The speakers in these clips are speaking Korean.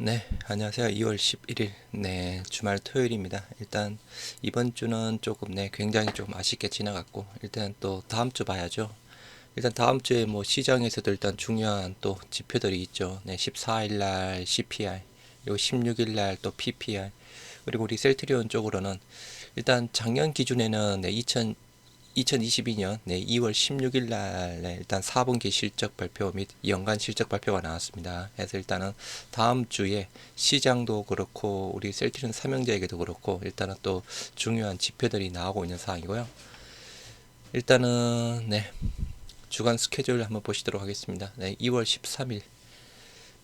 네, 안녕하세요. 2월 11일, 네, 주말 토요일입니다. 일단, 이번 주는 조금, 네, 굉장히 조금 아쉽게 지나갔고, 일단 또 다음 주 봐야죠. 일단 다음 주에 뭐 시장에서도 일단 중요한 또 지표들이 있죠. 네, 14일 날 CPI, 그리고 16일 날 또 PPI, 그리고 우리 셀트리온 쪽으로는 일단 작년 기준에는 네, 2000, 2022년 네, 2월 16일 날 네, 일단 4분기 실적 발표 및 연간 실적 발표가 나왔습니다. 그래서 일단은 다음 주에 시장도 그렇고 우리 셀트리온 삼형제에게도 그렇고 일단은 또 중요한 지표들이 나오고 있는 상황이고요. 일단은 네. 주간 스케줄 한번 보시도록 하겠습니다. 네, 2월 13일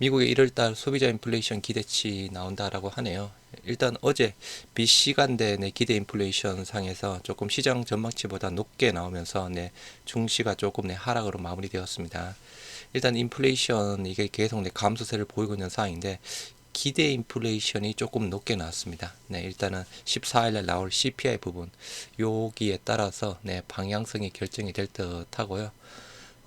미국의 1월달 소비자 인플레이션 기대치 나온다라고 하네요. 일단 어제 미시간대 내 기대 인플레이션 상에서 조금 시장 전망치보다 높게 나오면서 네, 중시가 조금 네, 하락으로 마무리되었습니다. 일단 인플레이션 이게 계속 네, 감소세를 보이고 있는 상황인데 기대 인플레이션이 조금 높게 나왔습니다. 네, 일단은 14일날 나올 CPI 부분 여기에 따라서 네, 방향성이 결정이 될 듯 하고요.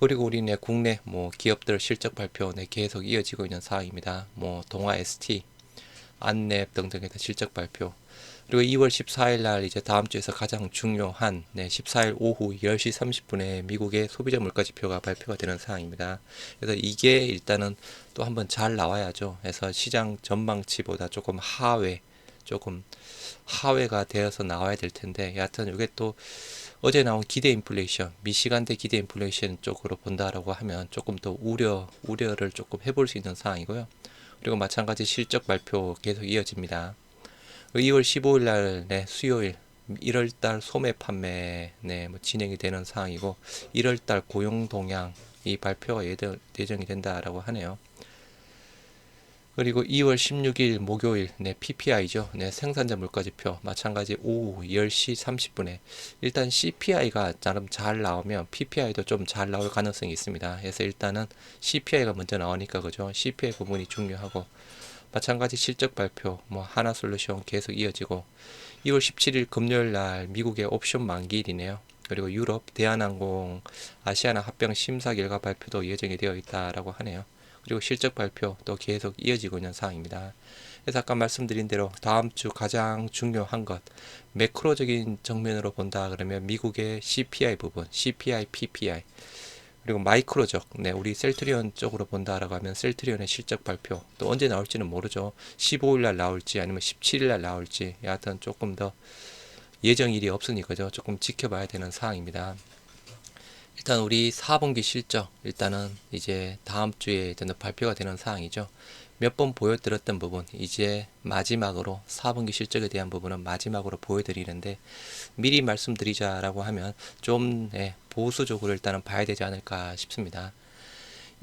그리고 우리 네 국내 뭐 기업들 실적 발표 네 계속 이어지고 있는 상황입니다. 뭐 동아 ST, 안랩 등등의 실적 발표. 그리고 2월 14일 날 이제 다음 주에서 가장 중요한 네 14일 오후 10시 30분에 미국의 소비자 물가 지표가 발표가 되는 상황입니다. 그래서 이게 일단은 또 한번 잘 나와야죠. 그래서 시장 전망치보다 조금 하회 조금 하회가 되어서 나와야 될 텐데 여하튼 이게 또 어제 나온 기대 인플레이션, 미시간대 기대 인플레이션 쪽으로 본다라고 하면 조금 더 우려, 우려를 조금 해볼 수 있는 상황이고요. 그리고 마찬가지 실적 발표 계속 이어집니다. 2월 15일 날, 네, 수요일, 1월 달 소매 판매, 네, 뭐 진행이 되는 상황이고, 1월 달 고용 동향, 이 발표가 예정, 예정이 된다라고 하네요. 그리고 2월 16일 목요일 네, PPI죠. 네, 생산자 물가지표 마찬가지 오후 10시 30분에 일단 CPI가 나름 잘 나오면 PPI도 좀 잘 나올 가능성이 있습니다. 그래서 일단은 CPI가 먼저 나오니까 그죠. CPI 부분이 중요하고 마찬가지 실적 발표 뭐 하나 솔루션 계속 이어지고 2월 17일 금요일 날 미국의 옵션 만기일이네요. 그리고 유럽 대한항공 아시아나 합병 심사 결과 발표도 예정이 되어 있다라고 하네요. 그리고 실적 발표 또 계속 이어지고 있는 상황입니다. 그래서 아까 말씀드린 대로 다음 주 가장 중요한 것 매크로적인 정면으로 본다 그러면 미국의 CPI 부분, CPI, PPI 그리고 마이크로적, 네, 우리 셀트리온 쪽으로 본다라고 하면 셀트리온의 실적 발표 또 언제 나올지는 모르죠. 15일 날 나올지 아니면 17일 날 나올지 여하튼 조금 더 예정일이 없으니까죠. 조금 지켜봐야 되는 상황입니다. 일단 우리 4분기 실적 일단은 이제 다음 주에 일단 발표가 되는 사항이죠. 몇 번 보여드렸던 부분 이제 마지막으로 4분기 실적에 대한 부분은 마지막으로 보여드리는데 미리 말씀드리자라고 하면 좀 네, 보수적으로 일단은 봐야 되지 않을까 싶습니다.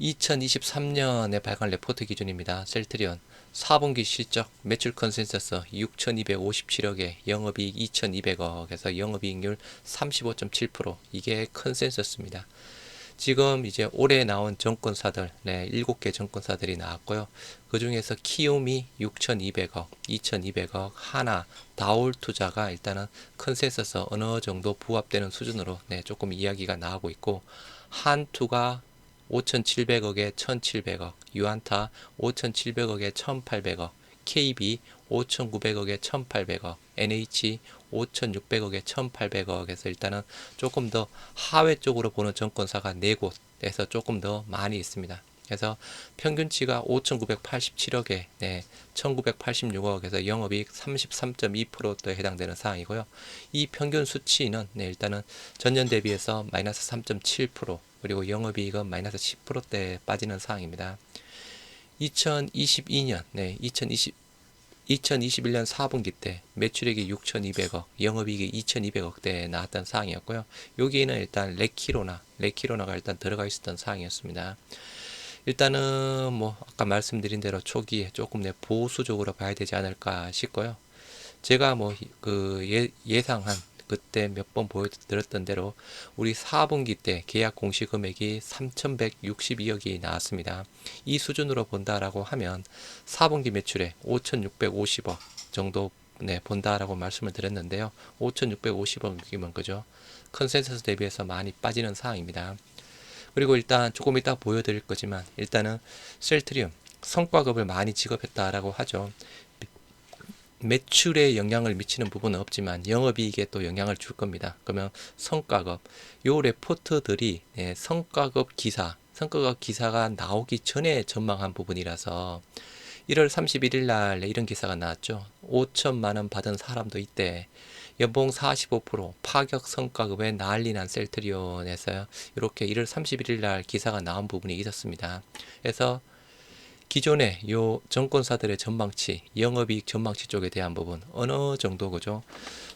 2023년에 발간 레포트 기준입니다. 셀트리온 4분기 실적 매출 컨센서스 6,257억에 영업이익 2,200억에서 영업이익률 35.7% 이게 컨센서스입니다. 지금 이제 올해 나온 정권사들, 네, 7개 정권사들이 나왔고요. 그 중에서 키움이 6,200억, 2,200억, 하나, 다올 투자가 일단은 컨센서스 어느 정도 부합되는 수준으로 네, 조금 이야기가 나오고 있고, 한투가 5,700억에 1,700억, 유안타 5,700억에 1,800억, KB 5,900억에 1,800억, NH 5,600억에 1,800억에서 일단은 조금 더 하회 쪽으로 보는 정권사가 4곳에서 조금 더 많이 있습니다. 그래서 평균치가 5,987억에 네, 1,986억에서 영업이익 33.2%에 해당되는 상황이고요. 이 평균 수치는 네, 일단은 전년 대비해서 마이너스 3.7% 그리고 영업이익은 마이너스 10%대 빠지는 상황입니다. 2022년, 네, 2020, 2021년 4분기 때 매출액이 6,200억, 영업이익이 2,200억대 나왔던 상황이었고요. 여기에는 일단 레키로나, 레키로나가 일단 들어가 있었던 상황이었습니다. 일단은 뭐 아까 말씀드린 대로 초기에 조금 내 보수적으로 봐야 되지 않을까 싶고요. 제가 뭐그 예, 예상한 그때 몇 번 보여드렸던 대로 우리 4분기 때 계약 공시 금액이 3,162억이 나왔습니다. 이 수준으로 본다라고 하면 4분기 매출에 5,650억 정도 네, 본다라고 말씀을 드렸는데요. 5,650억이면 그죠? 컨센서스 대비해서 많이 빠지는 상황입니다. 그리고 일단 조금 이따 보여드릴 거지만 일단은 셀트리움 성과급을 많이 지급했다라고 하죠. 매출에 영향을 미치는 부분은 없지만 영업이익에 또 영향을 줄 겁니다. 그러면 성과급 요 레포트들이 예, 성과급 기사 성과급 기사가 나오기 전에 전망한 부분이라서 1월 31일 날 이런 기사가 나왔죠. 5천만 원 받은 사람도 있대. 연봉 45% 파격 성과급에 난리 난 셀트리온에서 이렇게 1월 31일 날 기사가 나온 부분이 있었습니다. 그래서 기존의 요 정권사들의 전망치, 영업이익 전망치 쪽에 대한 부분 어느 정도 그죠?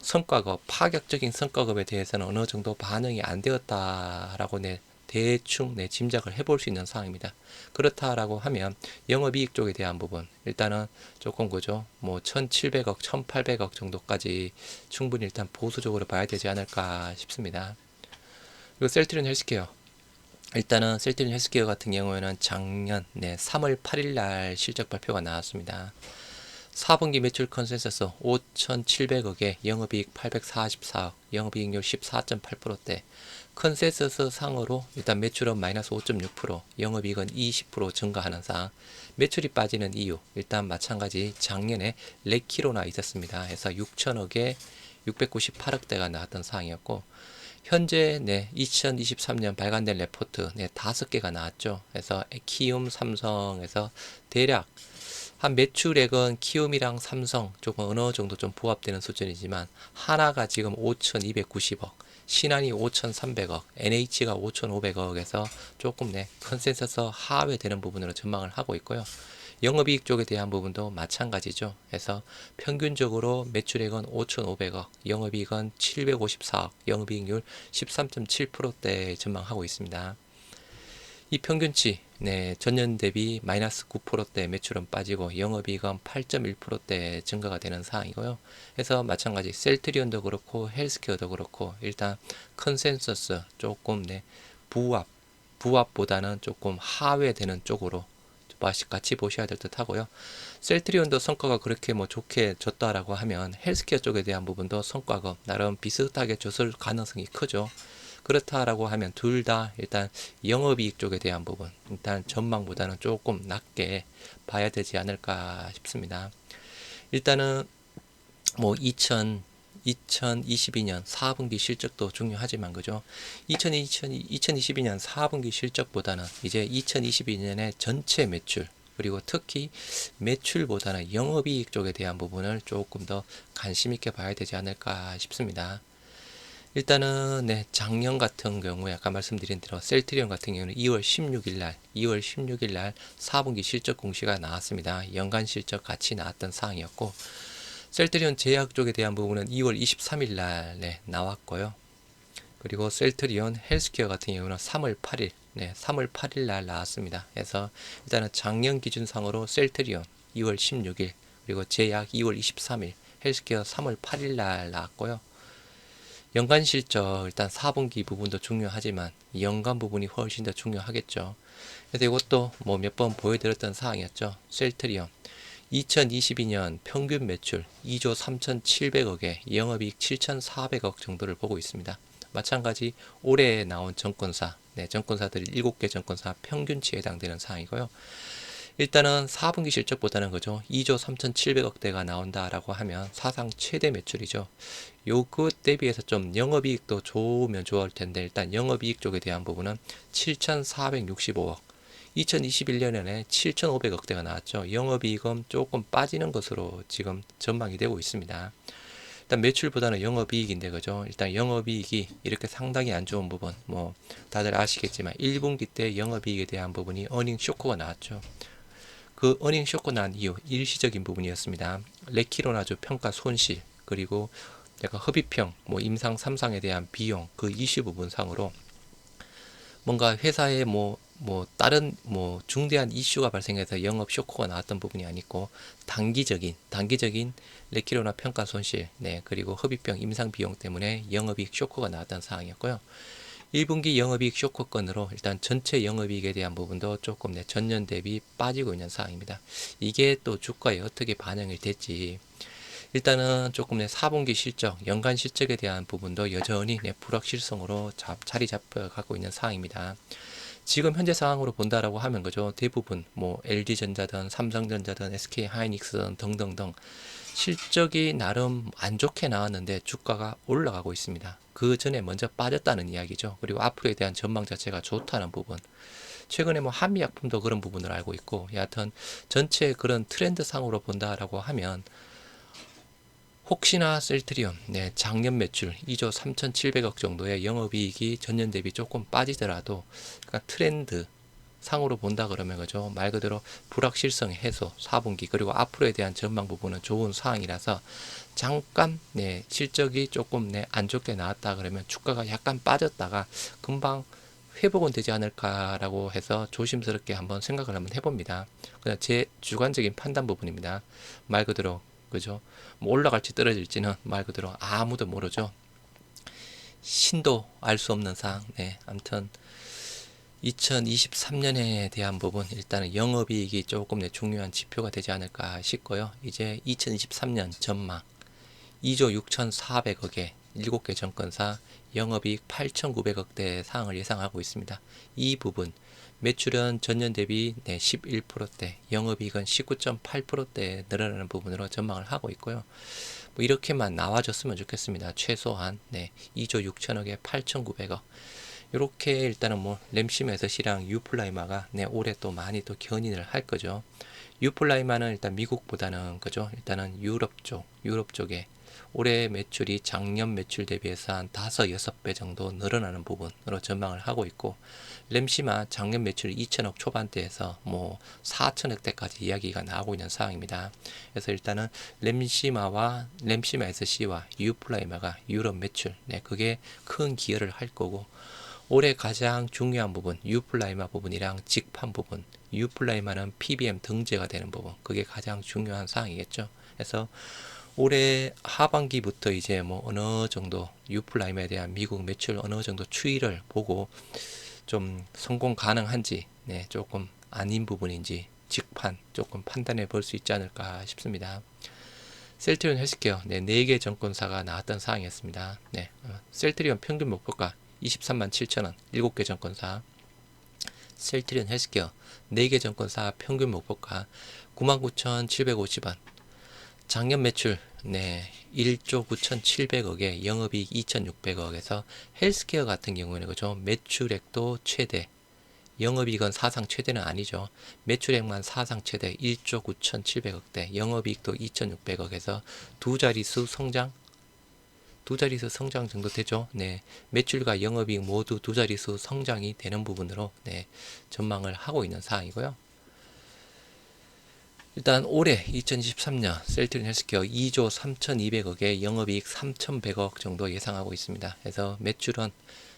성과급, 파격적인 성과급에 대해서는 어느 정도 반영이 안 되었다라고 내 대충 내 짐작을 해볼 수 있는 상황입니다. 그렇다라고 하면 영업이익 쪽에 대한 부분 일단은 조금 그죠? 뭐 1,700억, 1,800억 정도까지 충분히 일단 보수적으로 봐야 되지 않을까 싶습니다. 그리고 셀트리온 헬스케어 일단은 셀트리온 헬스케어 같은 경우에는 작년 네, 3월 8일 날 실적 발표가 나왔습니다. 4분기 매출 컨센서스 5,700억에 영업이익 844억, 영업이익률 14.8%대. 컨센서스 상으로 일단 매출은 마이너스 5.6%, 영업이익은 20% 증가하는 상. 매출이 빠지는 이유 일단 마찬가지 작년에 레키로나 있었습니다. 해서 6천억에 698억대가 나왔던 상황이었고 현재 네 2023년 발간된 레포트 네 다섯 개가 나왔죠. 그래서 키움, 삼성에서 대략 한 매출액은 키움이랑 삼성 조금 어느 정도 좀 부합되는 수준이지만 하나가 지금 5,290억, 신한이 5,300억, NH가 5,500억에서 조금 네 컨센서스 하회되는 부분으로 전망을 하고 있고요. 영업이익 쪽에 대한 부분도 마찬가지죠. 그래서 평균적으로 매출액은 5,500억, 영업이익은 754억, 영업이익률 13.7%대 전망하고 있습니다. 이 평균치, 네, 전년 대비 마이너스 9%대 매출은 빠지고 영업이익은 8.1%대 증가가 되는 상황이고요. 그래서 마찬가지 셀트리온도 그렇고 헬스케어도 그렇고 일단 컨센서스 조금 네, 부합, 부합보다는 조금 하회되는 쪽으로 같이 보셔야 될 듯 하고요. 셀트리온도 성과가 그렇게 뭐 좋게 졌다라고 하면 헬스케어 쪽에 대한 부분도 성과가 나름 비슷하게 졌을 가능성이 크죠. 그렇다라고 하면 둘 다 일단 영업이익 쪽에 대한 부분 일단 전망보다는 조금 낮게 봐야 되지 않을까 싶습니다. 일단은 뭐 2000, 2022년 4분기 실적도 중요하지만 그죠? 2020, 2022년 4분기 실적보다는 이제 2022년의 전체 매출 그리고 특히 매출보다는 영업이익 쪽에 대한 부분을 조금 더 관심 있게 봐야 되지 않을까 싶습니다. 일단은 네 작년 같은 경우에 아까 말씀드린 대로 셀트리온 같은 경우는 2월 16일 날 2월 16일 날 4분기 실적 공시가 나왔습니다. 연간 실적 같이 나왔던 사항이었고 셀트리온 제약 쪽에 대한 부분은 2월 23일 날 네, 나왔고요. 그리고 셀트리온 헬스케어 같은 경우는 3월 8일, 네, 3월 8일 날 나왔습니다. 그래서 일단은 작년 기준상으로 셀트리온 2월 16일, 그리고 제약 2월 23일, 헬스케어 3월 8일 날 나왔고요. 연간 실적 일단 4분기 부분도 중요하지만 연간 부분이 훨씬 더 중요하겠죠. 그래서 이것도 뭐 몇 번 보여드렸던 사항이었죠. 셀트리온 2022년 평균 매출 2조 3,700억에 영업이익 7,400억 정도를 보고 있습니다. 마찬가지 올해 나온 정권사, 네, 정권사들이 7개 정권사 평균치에 해당되는 사항이고요. 일단은 4분기 실적보다는 그죠. 2조 3,700억대가 나온다라고 하면 사상 최대 매출이죠. 요것 대비해서 좀 영업이익도 좋으면 좋을 텐데 일단 영업이익 쪽에 대한 부분은 7,465억 2021년에는 7,500억대가 나왔죠. 영업이익은 조금 빠지는 것으로 지금 전망이 되고 있습니다. 일단 매출보다는 영업이익인데 그죠? 일단 영업이익이 이렇게 상당히 안 좋은 부분 뭐 다들 아시겠지만 1분기 때 영업이익에 대한 부분이 어닝 쇼크가 나왔죠. 그 어닝 쇼크 난 이유 일시적인 부분이었습니다. 레키로나주 평가 손실 그리고 약간 허비평 뭐 임상 삼상에 대한 비용 그 이슈 부분 상으로 뭔가 회사에 뭐, 뭐, 다른, 뭐, 중대한 이슈가 발생해서 영업 쇼크가 나왔던 부분이 아니고, 단기적인, 단기적인 레키로나 평가 손실, 네, 그리고 허비병 임상 비용 때문에 영업이익 쇼크가 나왔던 상황이었고요. 1분기 영업이익 쇼크 건으로 일단 전체 영업이익에 대한 부분도 조금 내 전년 대비 빠지고 있는 상황입니다. 이게 또 주가에 어떻게 반영이 될지 일단은 조금 내 4분기 실적, 연간 실적에 대한 부분도 여전히 내 불확실성으로 잡, 자리 잡혀가고 있는 상황입니다. 지금 현재 상황으로 본다라고 하면 그죠 대부분 뭐 LG전자든 삼성전자든 SK 하이닉스든 등등등 실적이 나름 안 좋게 나왔는데 주가가 올라가고 있습니다. 그 전에 먼저 빠졌다는 이야기죠. 그리고 앞으로에 대한 전망 자체가 좋다는 부분. 최근에 뭐 한미약품도 그런 부분을 알고 있고 여하튼 전체 그런 트렌드 상으로 본다라고 하면 혹시나 셀트리온 네, 작년 매출 2조 3,700억 정도의 영업이익이 전년 대비 조금 빠지더라도 그러니까 트렌드 상으로 본다 그러면 그죠 말 그대로 불확실성 해소 4분기 그리고 앞으로에 대한 전망 부분은 좋은 사항이라서 잠깐 네 실적이 조금 네안 좋게 나왔다 그러면 주가가 약간 빠졌다가 금방 회복은 되지 않을까라고 해서 조심스럽게 한번 생각을 한번 해봅니다. 그냥 제 주관적인 판단 부분입니다. 말 그대로 그죠? 뭐 올라갈지 떨어질지는 말 그대로 아무도 모르죠. 신도 알 수 없는 사항. 네, 아무튼 2023년에 대한 부분 일단은 영업이익이 조금 네, 중요한 지표가 되지 않을까 싶고요. 이제 2023년 전망 2조 6,400억에 7개 정권사 영업이익 8,900억대 상을 예상하고 있습니다. 이 부분 매출은 전년 대비 네, 11%대, 영업이익은 19.8%대 늘어나는 부분으로 전망을 하고 있고요. 뭐 이렇게만 나와줬으면 좋겠습니다. 최소한 네, 2조 6천억에 8,900억. 이렇게 일단은 뭐 램시메스시랑 유플라이마가 네, 올해 또 많이 또 견인을 할 거죠. 유플라이마는 일단 미국보다는 그죠. 일단은 유럽 쪽, 유럽 쪽에 올해 매출이 작년 매출 대비해서 한 다섯 여섯 배 정도 늘어나는 부분으로 전망을 하고 있고 램시마 작년 매출 2천억 초반대에서 뭐 4천억대까지 이야기가 나오고 있는 상황입니다. 그래서 일단은 램시마와 램시마 SC와 유플라이마가 유럽 매출 네 그게 큰 기여를 할 거고 올해 가장 중요한 부분 유플라이마 부분이랑 직판 부분 유플라이마는 PBM 등재가 되는 부분 그게 가장 중요한 사항이겠죠. 그래서 올해 하반기부터 이제 뭐 어느 정도 유플라임에 대한 미국 매출 어느 정도 추이를 보고 좀 성공 가능한지 네, 조금 아닌 부분인지 직판 조금 판단해 볼 수 있지 않을까 싶습니다. 셀트리온 헬스케어 네, 4개 정권사가 나왔던 사항이었습니다. 네, 어, 셀트리온 평균 목표가 23만 7천원 7개 정권사 셀트리온 헬스케어 4개 정권사 평균 목표가 99,750원 작년 매출 네, 1조 9,700억에 영업이익 2,600억에서 헬스케어 같은 경우에는 그죠 매출액도 최대 영업이익은 사상 최대는 아니죠. 매출액만 사상 최대 1조 9,700억대, 영업이익도 2,600억에서 두 자릿수 성장, 두 자릿수 성장 정도 되죠. 네, 매출과 영업이익 모두 두 자릿수 성장이 되는 부분으로 네, 전망을 하고 있는 사항이고요. 일단 올해 2023년 셀트린 헬스케어 2조 3,200억에 영업이익 3,100억 정도 예상하고 있습니다. 그래서 매출은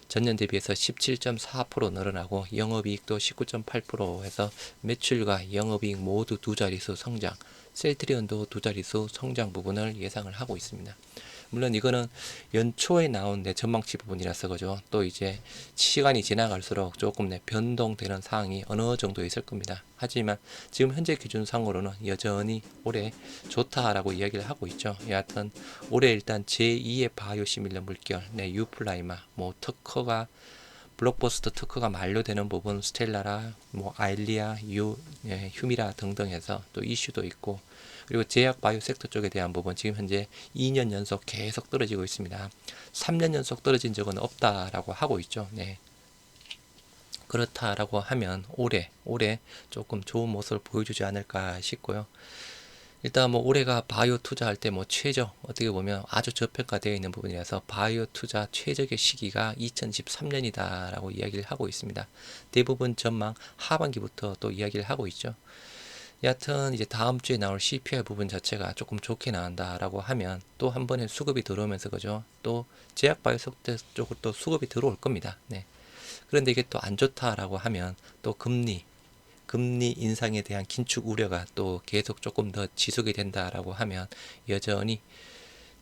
전년 대비해서 17.4% 늘어나고 영업이익도 19.8% 해서 매출과 영업이익 모두 두 자릿수 성장, 셀트리온도 두 자릿수 성장 부분을 예상을 하고 있습니다. 물론 이거는 연초에 나온 내 전망치 부분이라서 그죠. 또 이제 시간이 지나갈수록 조금 내 변동되는 상황이 어느 정도 있을 겁니다. 하지만 지금 현재 기준상으로는 여전히 올해 좋다라고 이야기를 하고 있죠. 여하튼 올해 일단 제2의 바이오 시밀러 물결, 네, 유플라이마, 뭐 특허가 블록버스터 특허가 만료되는 부분 스텔라라, 뭐 아일리아, 유, 예, 휴미라 등등 해서 또 이슈도 있고 그리고 제약 바이오 섹터 쪽에 대한 부분 지금 현재 2년 연속 계속 떨어지고 있습니다. 3년 연속 떨어진 적은 없다라고 하고 있죠. 네. 그렇다라고 하면 올해 올해 조금 좋은 모습을 보여주지 않을까 싶고요. 일단 뭐 올해가 바이오 투자할 때 뭐 최저 어떻게 보면 아주 저평가되어 있는 부분이라서 바이오 투자 최적의 시기가 2013년이다라고 이야기를 하고 있습니다. 대부분 전망 하반기부터 또 이야기를 하고 있죠. 여하튼 이제 다음 주에 나올 CPI 부분 자체가 조금 좋게 나온다라고 하면 또 한 번에 수급이 들어오면서 그죠? 또 제약 바이오 속대 쪽으로 또 수급이 들어올 겁니다. 네. 그런데 이게 또 안 좋다라고 하면 또 금리 금리 인상에 대한 긴축 우려가 또 계속 조금 더 지속이 된다라고 하면 여전히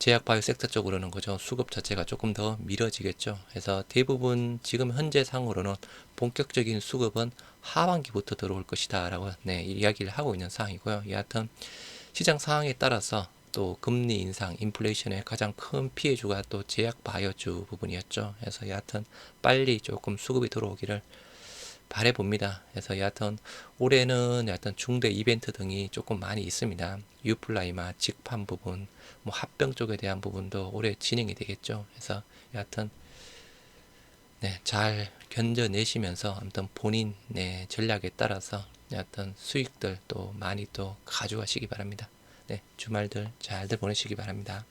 제약 바이오 섹터 쪽으로는 그죠 수급 자체가 조금 더 미뤄지겠죠. 그래서 대부분 지금 현재 상으로는 본격적인 수급은 하반기부터 들어올 것이다라고 네, 이야기를 하고 있는 상황이고요. 여하튼 시장 상황에 따라서 또 금리 인상, 인플레이션의 가장 큰 피해주가 또 제약 바이오주 부분이었죠. 그래서 여하튼 빨리 조금 수급이 들어오기를 바래 봅니다. 그래서 여하튼 올해는 여하튼 중대 이벤트 등이 조금 많이 있습니다. 유플라이마 직판 부분, 뭐 합병 쪽에 대한 부분도 올해 진행이 되겠죠. 그래서 여하튼 네, 잘 견뎌내시면서 아무튼 본인의 전략에 따라서 여하튼 수익들 또 많이 또 가져가시기 바랍니다. 네, 주말들 잘들 보내시기 바랍니다.